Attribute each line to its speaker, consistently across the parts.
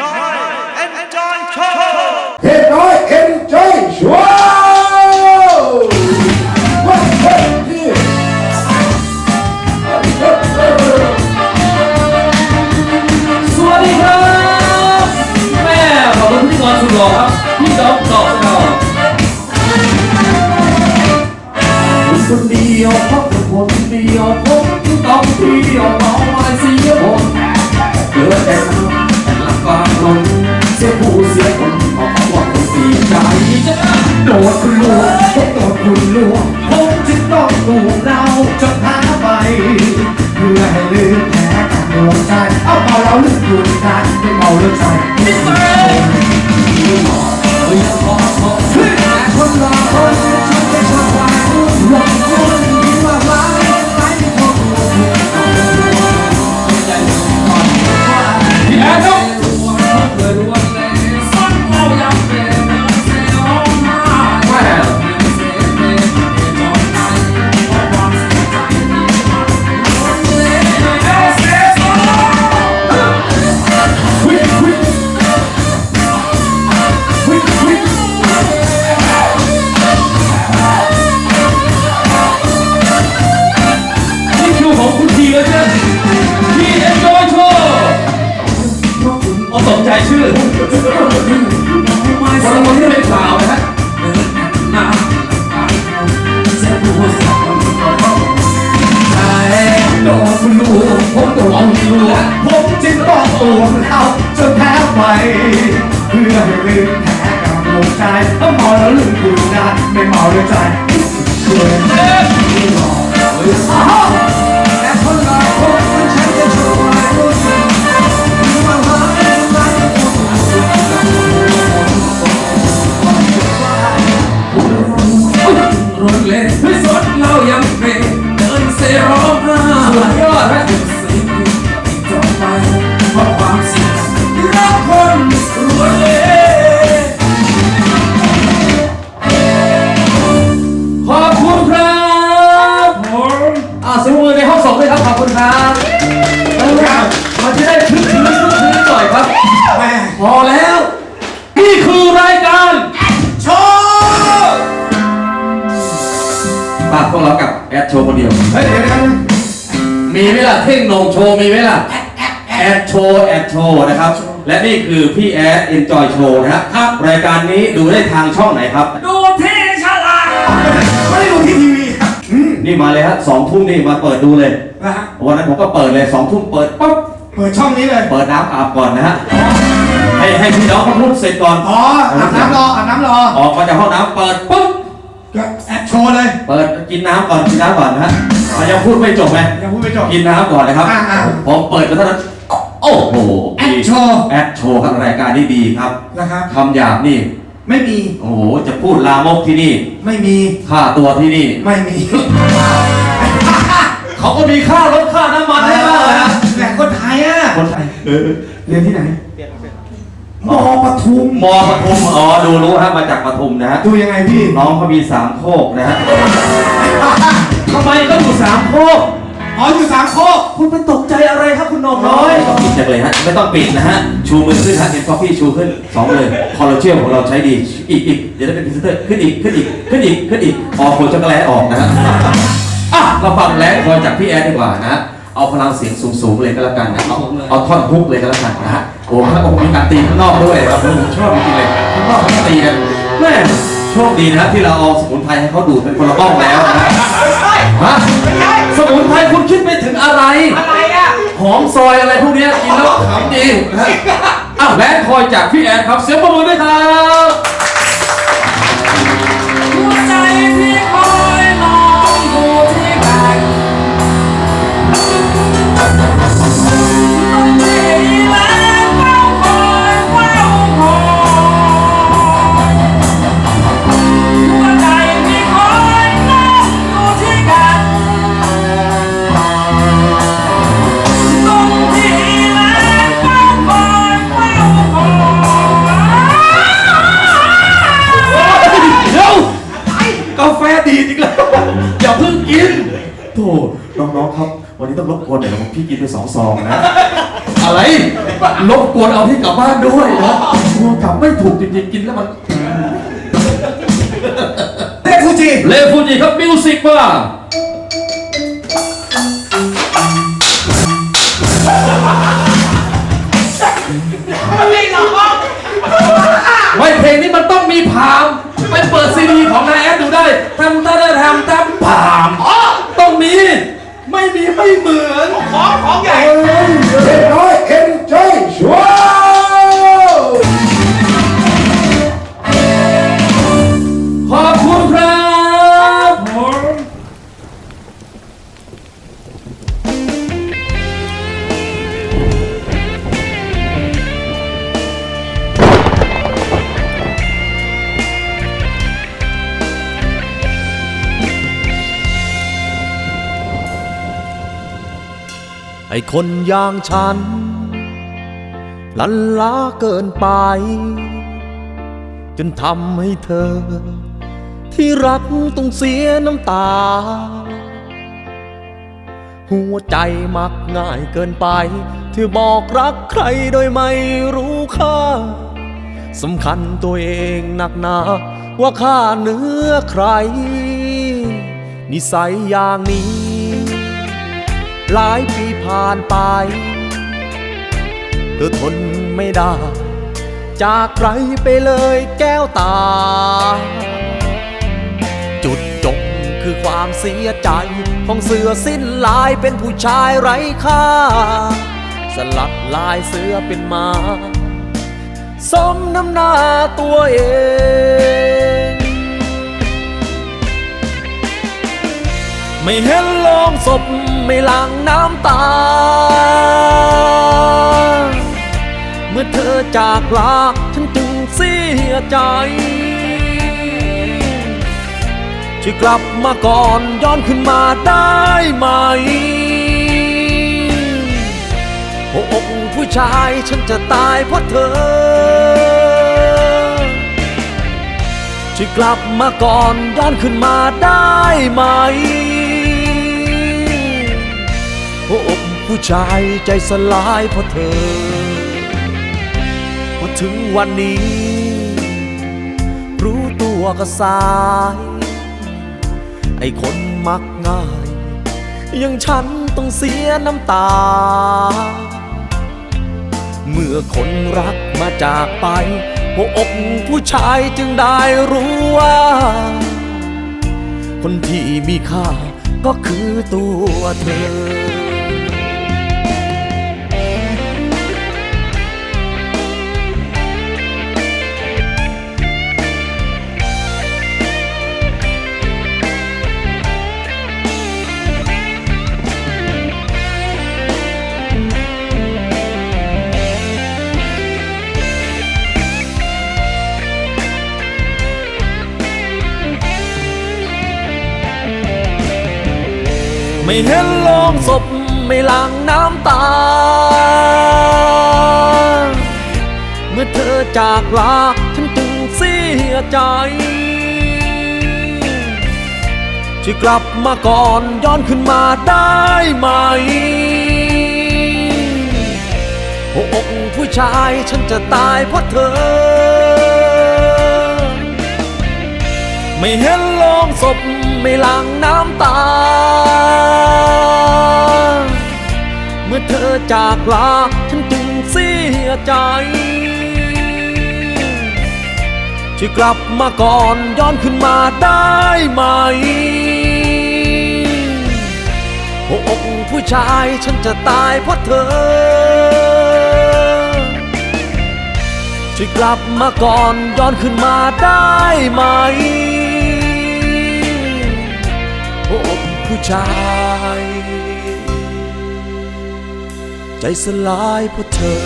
Speaker 1: น้
Speaker 2: เรา
Speaker 3: ลื
Speaker 2: มดว ปาก
Speaker 3: พวกเรา
Speaker 2: กับแอ
Speaker 3: ด
Speaker 2: โชว์
Speaker 3: คนเดียว
Speaker 2: เฮ้ยเดี๋ยวเดี๋ยว
Speaker 3: มีไหมล่ะเท่งโหนงโชว์มีไหมล่ะ แอดโชว์แอดโชว์นะครับ และนี่คือพี่แอดเอนจอยโชว์นะฮะครับ รายการนี้ดูได้ทางช่องไหนครับ
Speaker 1: ดูที่ฉลาก
Speaker 2: ไม่ได้ดูที่ทีวีครับอืม
Speaker 3: นี่มาเลยฮะสองทุ่มนี่มาเปิดดูเลย
Speaker 2: นะฮะ
Speaker 3: วันนั้นผมก็เปิดเลยสองทุ่มเปิดปั๊บ
Speaker 2: เปิดช่องนี้เลย
Speaker 3: เปิดน้ำอาบก่อนนะฮะ ให้ให้พี่น้องเขาพูดเสร็จก่อน
Speaker 2: อ๋ออาบน้ำรออาบน้ำรอ
Speaker 3: ออกมาจากห้องน้ำเปิดปุ๊บ
Speaker 2: ก็ แอดโชว์เลย
Speaker 3: เปิดกินน้ำก่อนกินน้ำก่อนนะฮะมันยังพูดไม่จบไง
Speaker 2: ยังพูดไม่จบ
Speaker 3: กินน้ำก่อนนะครับ
Speaker 2: อ่าอ่า
Speaker 3: ผมเปิดไปเท่านั้นโอ้โห
Speaker 2: แอดโชว์
Speaker 3: แอดโชว์ครับรายการนี้ดีครับ
Speaker 2: นะครับ
Speaker 3: คำหยาบนี่
Speaker 2: ไม่มี
Speaker 3: โอ้โห จะพูดลามกที่นี่
Speaker 2: ไม่มี
Speaker 3: ค่าตัวที่นี่
Speaker 2: ไม่มี
Speaker 3: เขาก็มีค่ารถค่าน้ำมันให้บ้างนะ
Speaker 2: แหล่งคนไทยอะ
Speaker 3: คนไทยเออ
Speaker 2: เรียนที่ไหน มอปทุม
Speaker 3: มอปทุมอ๋อดูรู้ฮะมาจากปทุมนะฮะ
Speaker 2: ดูยังไงพี่
Speaker 3: น้องเขามีสามโคกนะฮะทำไมต้องอยู่สามโคก
Speaker 2: อ๋ออยู่สามโคก
Speaker 3: คุณเป็นตกใจอะไรครับคุณนมน้อยต้องปิดจังเลยฮะไม่ต้องปิดนะฮะชูมือขึ้นฮะเห็นกาแฟชูขึ้นสองเลยคอลลาเจนของเราใช้ดี อีกอีกเดี๋ยวได้เป็นพรีเซนเตอร์ขึ้นอีกขึ้นอีกขึ้นอีกขึ้นอีกออกผลช็อกโกแลตออกนะฮะอะเราฟังแรงคอยจากพี่แอดดีกว่านะเอาพลังเสียงสูงๆเลยก็แล้วกันนะเอาเอาท่อนฮุกเลยก็แล้วกันนะฮะโอ้โหแล้วผมมีการตีข้างนอกด้วยครับผมชอบจริงๆเลยข้างนอกเขาตีกันแม่โชคดีนะที่เราเอาสมุนไพรให้เขาดูดเป็นคนละบ้องแล้วนะฮะสมุนไพรคุณคิดไปถึงอะไร
Speaker 1: อะไรอะ
Speaker 3: หอมซอยอะไรพวกเนี้ยกินแล้วขำดีนะฮะอะแบงค์คอยจากพี่แอนครับเสียงปรบมือด้วยครับ
Speaker 1: หัวใจที่
Speaker 3: นโธ่น้องๆครับวันนี้ต้องรบกวนหน่อยนะผมพี่กินไปสองซองนะ
Speaker 2: อะไรรบกวนเอาที่กลับบ้านด้วยนะกลัวกลับไม่ถูกจริงๆกินแล้วมัน
Speaker 1: เรียกฟูจิ
Speaker 3: เลฟูจิครับมิวสิกมา
Speaker 1: ม่
Speaker 2: มีไม่เหมือน
Speaker 1: ของของใหญ่
Speaker 2: เด็กน้อย
Speaker 4: ไอ้คนอย่างฉัน ลันล้าเกินไป จนทำให้เธอ ที่รักต้องเสียน้ำตา หัวใจมักง่ายเกินไป ที่บอกรักใครโดยไม่รู้ค่าสำคัญตัวเองหนักหนา ว่าข้าเนื้อใคร นิสัยอย่างนี้ หลายปีผ่านไป เธอทนไม่ได้ จากใครไปเลยแก้วตา จุดจบคือความเสียใจ ของเสือสิ้นลายเป็นผู้ชายไร้ค่า สลัดลายเสือเป็นมา สมน้ำหน้าตัวเอง ไม่เห็นโลงศพไม่หลังน้ำตา เมื่อเธอจากลาฉันจึงเสียใจช่วยกลับมาก่อนย้อนขึ้นมาได้ไหมหัวอกผู้ชายฉันจะตายเพราะเธอช่วยกลับมาก่อนย้อนขึ้นมาได้ไหม หัวอกผู้ชายใจสลายเพราะเธอ พอถึงวันนี้ รู้ตัวก็สาย ไอ้คนมักง่าย ยังฉันต้องเสียน้ำตา เมื่อคนรักมาจากไป หัวอกผู้ชายจึงได้รู้ว่า คนที่มีค่าก็คือตัวเธอ ไม่เห็นโลงศพไม่หลังน้ำตา เมื่อเธอจากลาฉันจึงเสียใจช่วยกลับมาก่อนย้อนขึ้นมาได้ไหมหัวอกผู้ชายฉันจะตายเพราะเธอ ไม่เห็นโลงศพ ไม่หลังน้ำตา เมื่อเธอจากลาฉันจึงเสียใจช่วยกลับมาก่อนย้อนขึ้นมาได้ไหมหัวอกผู้ชายฉันจะตายเพราะเธอ ช่วยกลับมาก่อนย้อนขึ้นมาได้ไหม ใจสลายเพราะเธอ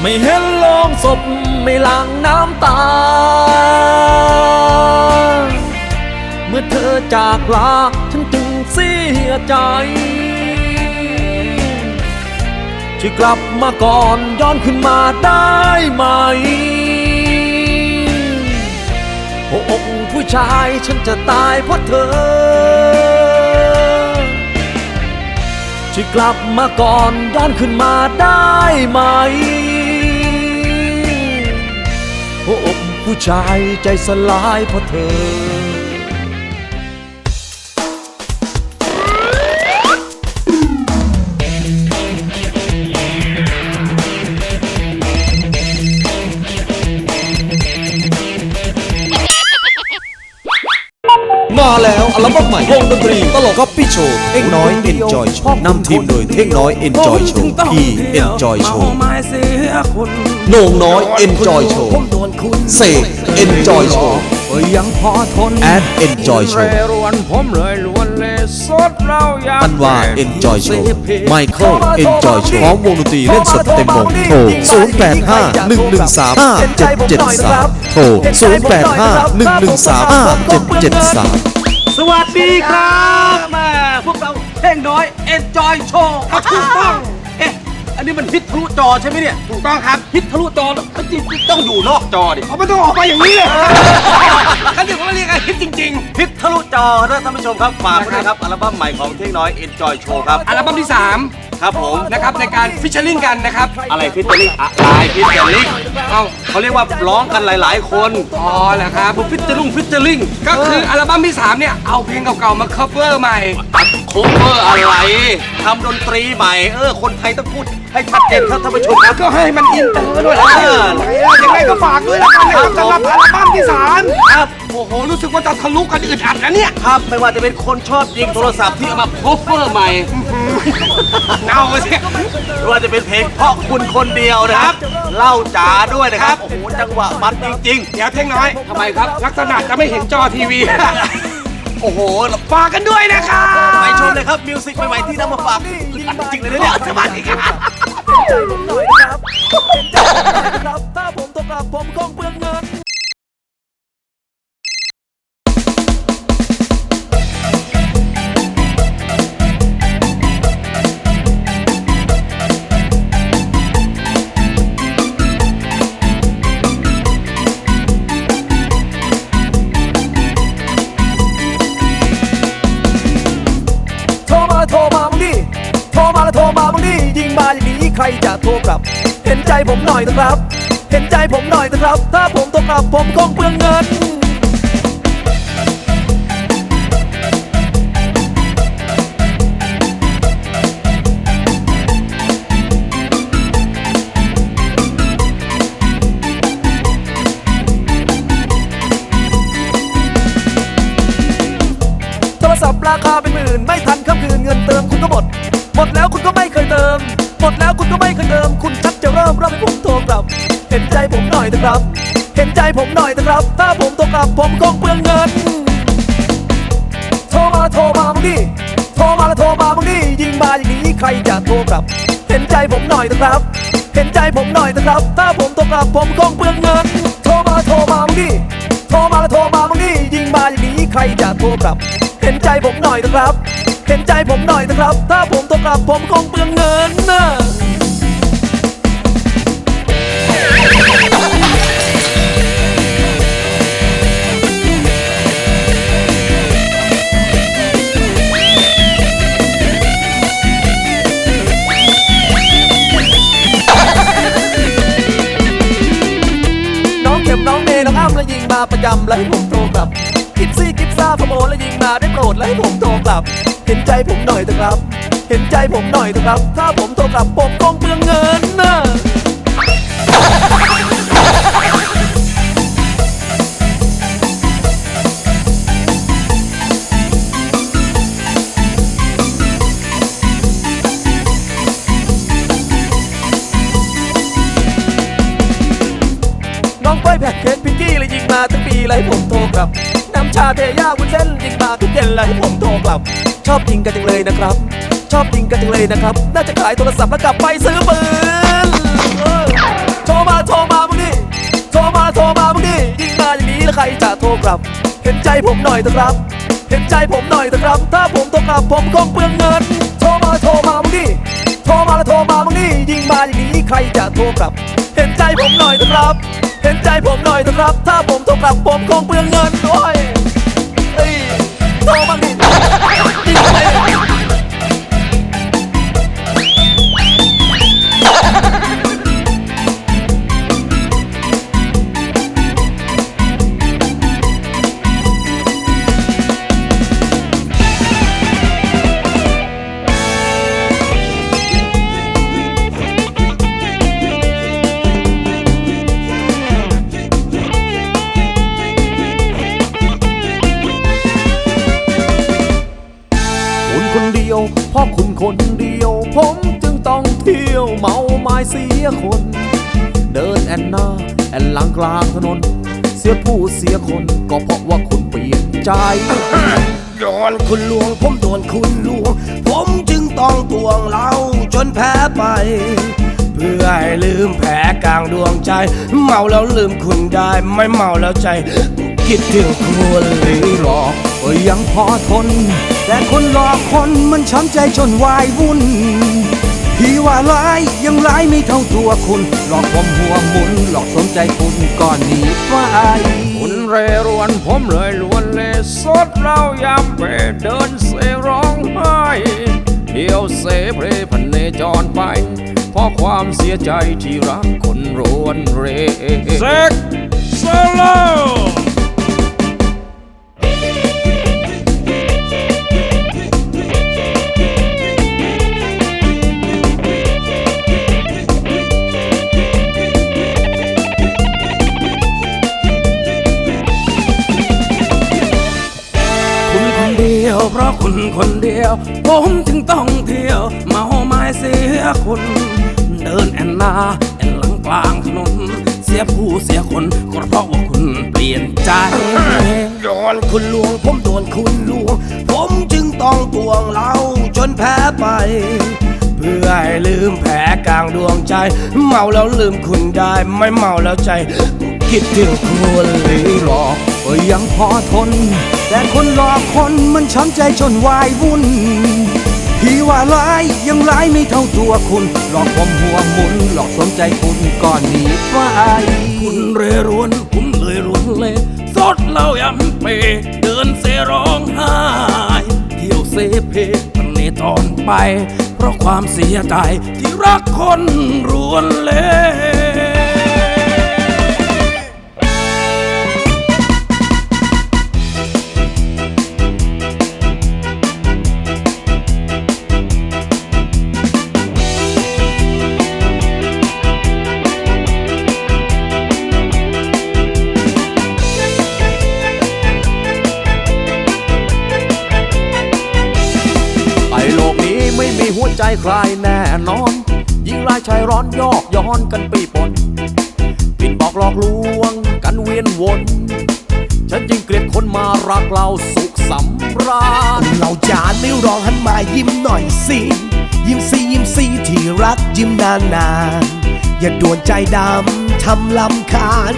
Speaker 4: ไม่เห็นลงศพไม่หลังน้ำตา เมื่อเธอจากลาฉันจึงเสียใจ ช่กลับมาก่อนย้อนขึ้นมาได้ไหมโอ๊ะผู้ชายฉันจะตายเพราะเธอช่กลับมาก่อนย้อนขึ้นมาได้ไหมโอ้อกผู้ชายใจสลายเพราะเธอ ล้วอัลบั้มใหม่วงดนตรีตลกก๊อปปี้โชว์เท่งน้อย Enjoy Show นำทีมโดยเท่งน้อย Enjoy Show พี่ Enjoy Show โหน่งน้อย Enjoy Show เสก Enjoy Show
Speaker 1: ยังพอทน
Speaker 4: แอด Enjoy Show
Speaker 1: รวนผมเลยลวนเลยสดเราอยาก
Speaker 4: อันวา Enjoy Show Michael Enjoy Show พร้อมวงดนตรีเล่นสดเต็มวงโทร085 113 5773โทร085 113 5773
Speaker 3: สวัสดีครับแม่พวกเราเท่งน้อย Enjoy Show ครับถูกต้อง เอ๊ะ อันนี้มันฮิตทะลุจอใช่ไหมเนี่ย ถูกต้องครับ ฮิตทะลุจอแล้วมันจริงๆต้องอยู่นอกจอดิเอาไม่ต้องออกมาอย่างนี้เลยกันเดี๋ยวเขาเรียกกันฮิตจริง ๆ ฮิตทะลุจอนะท่านผู้ชมครับ ฝากไว้ด้วยครับ อัลบั้มใหม่ของเท่งน้อย Enjoy Show ครับ
Speaker 5: อัลบั้มที่ 3
Speaker 3: ครับผม
Speaker 5: นะครับในการฟิชเชอร์ลิงกันนะครับ
Speaker 3: อะไรฟิชเจอริงอะไรฟิชเจอริง
Speaker 5: เอ้า
Speaker 3: เขาเรียกว่าร้องกันหลาย ๆ คน
Speaker 5: อ๋อเหรอครับ
Speaker 3: ฟิชเจอริงฟิชเจอริง
Speaker 5: ก็คืออัลบั้มที่ 3 เนี่ย เอาเพลงเก่า ๆ มา cover ใหม่
Speaker 3: โคเวอร์อะไรทำดนตรีใหม่เออคนไทยต้องพูดให้ชัดเจนครับท่านผู้ชมครับ
Speaker 5: ก็ให้มันอินเตอร์ด้วยนะ
Speaker 3: เออ
Speaker 5: ยังไงก็ฝากด้วยแล้วกันนะครับ
Speaker 3: ครับผม
Speaker 5: สำหรับอัลบั้มที่
Speaker 3: ครับ
Speaker 5: 3โอ้โหรู้สึกว่าจะทะลุกันอึดอัดนะเนี่ย
Speaker 3: ครับไม่ว่าจะเป็นคนชอบยิงโทรศัพท์ที่เอามาโคเวอร์ใหม่
Speaker 5: เน่าสิ
Speaker 3: ไม่ว่าจะเป็นเพลงเพราะคุณคนเดียวนะครับ เล่าจ๋าด้วยนะครับ โอ้โห จังหวะมันจริง
Speaker 5: เดี๋ยวเท่งน้อย
Speaker 3: ๆทำไมครับ
Speaker 5: ลักษณะจะไม่เห็นจอทีวี
Speaker 3: โอ้โห
Speaker 5: ฝากกันด้วยนะครับ
Speaker 3: ไปชมเลยครับมิวสิกใหม่ๆที่นำมาฝากอึดอัดจริงเลยนะเนี่ยสวัสดีครับ
Speaker 4: ถ้าผมตกอับผมคงเปลืองเงิน กับผมคงเปลืองเงิน โทรศัพท์ราคาเป็นหมื่น ไม่ทันค่ำคืนเงินเติมคุณก็หมด หมดแล้วคุณก็ไม่เคยเติม หมดแล้วคุณก็ไม่เคยเติม คุณชักจะเริ่มรับให้ผมโทรกลับ เห็นใจผมหน่อยเถอะครับ เห็นใจผมหน่อยเถอะครับ ถ้าผมโทรกลับผมคงเปลืองเงิน โทรมาโทรมามึงดิโทรมาแล้วโทรมามึงดิยิงมาอย่างนี้ใครจะโทรกลับ เห็นใจผมหน่อยเถอะครับ เห็นใจผมหน่อยเถอะครับ ถ้าผมโทรกลับผมคงเปลืองเงิน โทรมาโทรมามึงดิโทรมาแล้วโทรมามึงดิยิงมาอย่างนี้ใครจะโทรกลับ เห็นใจผมหน่อยเถอะครับ เห็นใจผมหน่อยเถอะครับ ถ้าผมโทรกลับผมคงเปลืองเงินนะ ประจำและให้ผมโทรกลับกิฟซี่กิฟซ่าพะโมแล้วยิงมาได้โปรดและให้ผมโทรกลับ เห็นใจผมหน่อยเถอะครับ เห็นใจผมหน่อยเถอะครับ ถ้าผมโทรกลับผมคงเปลืองเงินนะ ทุกเย็นเลยให้ผมโทรกลับ ชอบยิงกันจังเลยนะครับ ชอบยิงกันจังเลยนะครับ น่าจะขายโทรศัพท์แล้วกลับไปซื้อปืนเออโทรมาโทรมามึงดิโทรมาโทรมามึงดิยิงมาอย่างนี้แล้วใครจะโทรกลับ เห็นใจผมหน่อยเถอะครับ เห็นใจผมหน่อยเถอะครับ ถ้าผมโทรกลับผมคงเปลืองเงิน โทรมาโทรมามึงดิโทรมาแล้วโทรมามึงดิยิงมาอย่างนี้ใครจะโทรกลับ เห็นใจผมหน่อยเถอะครับ เห็นใจผมหน่อยเถอะครับ ถ้าผมโทรกลับผมคงเปลืองเงินโอ้ย 播放 คุณคนเดียว ผมจึงต้องเที่ยวเมาไม้เสียคน เดินแอนหน้าแอนหลังกลางถนน เสียผู้เสียคนก็เพราะว่าคุณเปลี่ยนใจ
Speaker 6: โดนคุณลวง ผมโดนคุณลวง ผมจึงต้องตวงเหล้าจนแพ้ไป เพื่อให้ลืมแผลกลางดวงใจ เมาแล้วลืมคุณได้ ไม่เมาแล้วใจ คิดถึงคุณหรือหลอก
Speaker 4: ก็ยังพอทน แต่คนหลอกคนมันช้ำใจจนวายวุ่นพี่ว่าร้ายยังร้ายไม่เท่าตัวคุณ หลอกผมหัวหมุน หลอกสนใจคุณก่อนหนีไป
Speaker 1: คุณเรรวนผมเลยลวนเลสดเหล่ายามเปเดินเสร้องไห้เที่ยวเสเพลพันเนจรไป เพราะความเสียใจที่รักคนรวนเรเซ็กโซโล
Speaker 6: เพราะคุณคนเดียว ผมจึงต้องเที่ยว เมาไม้เสียคุณ เดินแอนนาแอนหลังกลางถนน เสียผู้เสียคนก็เพราะว่าคุณเปลี่ยนใจโดนคุณลวง ผมโดนคุณลวง ผมจึงต้องตวงเล้าจนแพ้ไป เพื่อให้ลืมแผลกลางดวงใจ เมาแล้วลืมคุณได้ ไม่เมาแล้วใจ คิดถึงคุณหรือหลอก
Speaker 4: ก็ยังพอทน แต่คนหลอกคนมันช้ำใจจนวายวุ่นพี่ว่าร้ายยังร้ายไม่เท่าตัวคุณ หลอกผมหัวหมุน หลอกสนใจคุณก่อนหนีไป
Speaker 6: คุณเรรวนผมเลยรวนเลยสดเหล้ายำเป เดินเสร้องไห้เที่ยวเซเพมันเนตอนไป เพราะความเสียใจที่รักคนรวนเลย
Speaker 4: ใจใครแน่นอน ยิ่งรายชายร้อนยอกย้อนกันปีปนปิดบอกหลอกลวงกันเวียนวน ฉันยิ่งเกลียดคนมารักเราสุขสำราญ
Speaker 6: เราจานไม่รองหันมายิ้มหน่อยสิยิ้มสิยิ้มสิที่รักยิ้มนานนานๆอย่าด่วนใจดำทำลำคาญ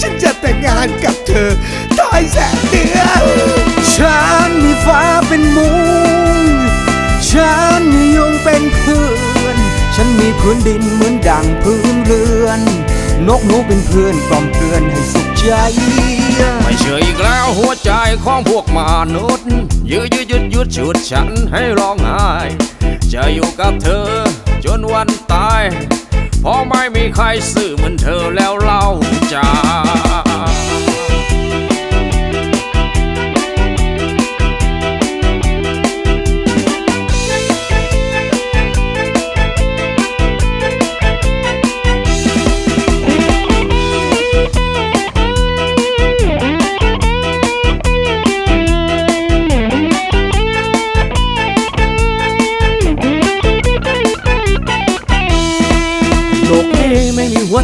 Speaker 6: ฉันจะแต่งงานกับเธอตายแสนเดือน
Speaker 4: ฉันมีฟ้าเป็นมุง ฉันมียุงเป็นเพื่อน ฉันมีพื้นดินเหมือนดังพื้นเรือน นกหนูเป็นเพื่อนกล่อมเกลือนให้สุขใจ
Speaker 1: ไม่เชื่ออีกแล้วหัวใจของพวกมนุษย์ยืดยืดยืดยืดฉุดฉันให้ร้องไห้ จะอยู่กับเธอ จนวันตาย เพราะไม่มีใครซื่อเหมือนเธอแล้วเล่าจ้า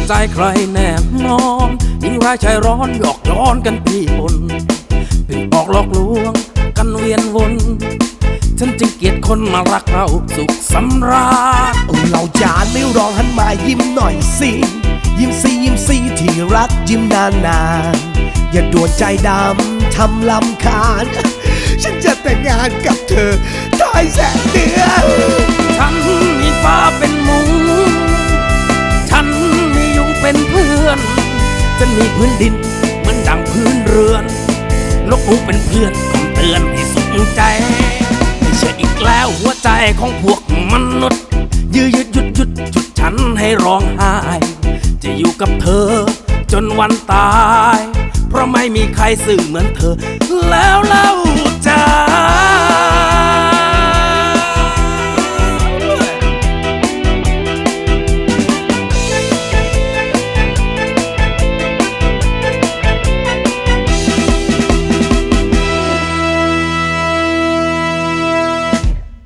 Speaker 6: ใจใครแน่นอนยิ่งร้ายใจร้อนหยอกย้อนกันปีปนเป็นบอกหลอกลวงกันเวียนวนฉันจึงเกลียดคนมารักเราสุขสำราญเราจานไม่รองหันมายิ้มหน่อยสิยิ้มสิยิ้มสิที่รักยิ้มนานนานๆอย่าด่วนใจดำทำลำคาญ ฉันจะแต่งงานกับเธอตายแสนเดือนฉันมีฟ้าเป็นมุงฉันมียุง เป็นเพื่อนฉันมีพื้นดินเหมือนดังพื้นเรือน นกหูเป็นเพื่อนคงเตือนให้สุขใจไม่ใช่อีกแล้วหัวใจของพวกมนุษย์ ยืดหยุดหยุดหยุดหยุดฉันให้ร้องไห้ จะอยู่กับเธอจนวันตาย เพราะไม่มีใครสื่อเหมือนเธอ แล้วเล่า